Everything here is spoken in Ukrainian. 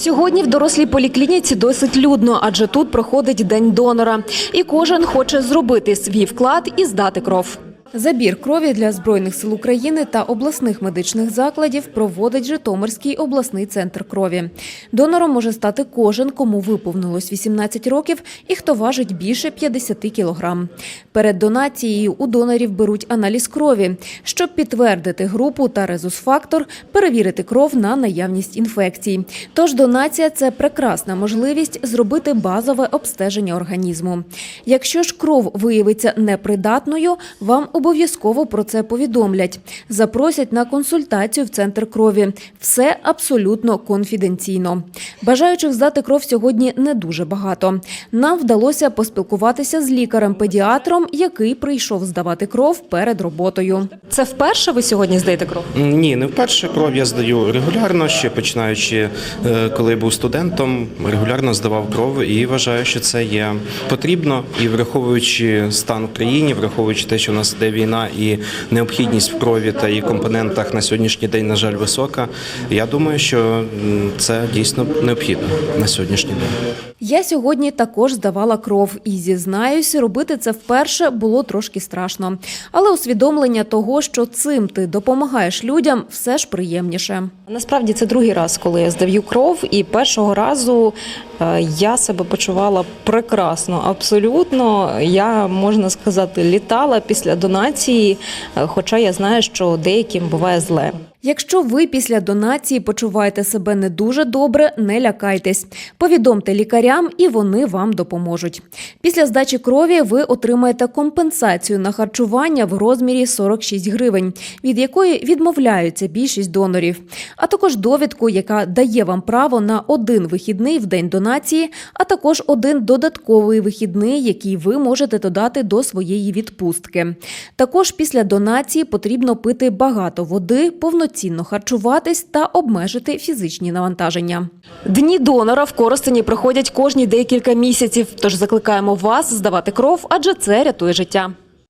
Сьогодні в дорослій поліклініці досить людно, адже тут проходить день донора, і кожен хоче зробити свій вклад і здати кров. Забір крові для збройних сил України та обласних медичних закладів проводить Житомирський обласний центр крові. Донором може стати кожен, кому виповнилось 18 років і хто важить більше 50 кілограм. Перед донацією у донорів беруть аналіз крові, щоб підтвердити групу та резус-фактор, перевірити кров на наявність інфекцій. Тож донація це прекрасна можливість зробити базове обстеження організму. Якщо ж кров виявиться непридатною, вам обов'язково про це повідомлять. Запросять на консультацію в центр крові. Все абсолютно конфіденційно. Бажаючих здати кров сьогодні не дуже багато. Нам вдалося поспілкуватися з лікарем-педіатром, який прийшов здавати кров перед роботою. Це вперше ви сьогодні здаєте кров? Ні, не вперше кров я здаю регулярно, ще починаючи, е, коли був студентом, регулярно здавав кров і вважаю, що це є потрібно. І враховуючи стан в країні, враховуючи те, що у нас війна і необхідність в крові та її компонентах на сьогоднішній день, на жаль, висока. Я думаю, що це дійсно необхідно на сьогоднішній день. Я сьогодні також здавала кров і зізнаюсь, робити це вперше було трошки страшно. Але усвідомлення того, що цим ти допомагаєш людям, все ж приємніше. Насправді це другий раз, коли я здаю кров, і першого разу е, я себе почувала прекрасно, абсолютно. Я можна сказати, літала після донації, е, хоча я знаю, що деяким буває зле. Якщо ви після донації почуваєте себе не дуже добре, не лякайтесь. Повідомте лікарям, і вони вам допоможуть. Після здачі крові ви отримаєте компенсацію на харчування в розмірі 46 гривень, від якої відмовляються більшість донорів, а також довідку, яка дає вам право на один вихідний в день донації, а також один додатковий вихідний, який ви можете додати до своєї відпустки. Також після донації потрібно пити багато води, повноцінно харчуватись та обмежити фізичні навантаження. Дні донора в Коростені проходять кожні декілька місяців, тож закликаємо вас здавати кров, адже це рятує життя.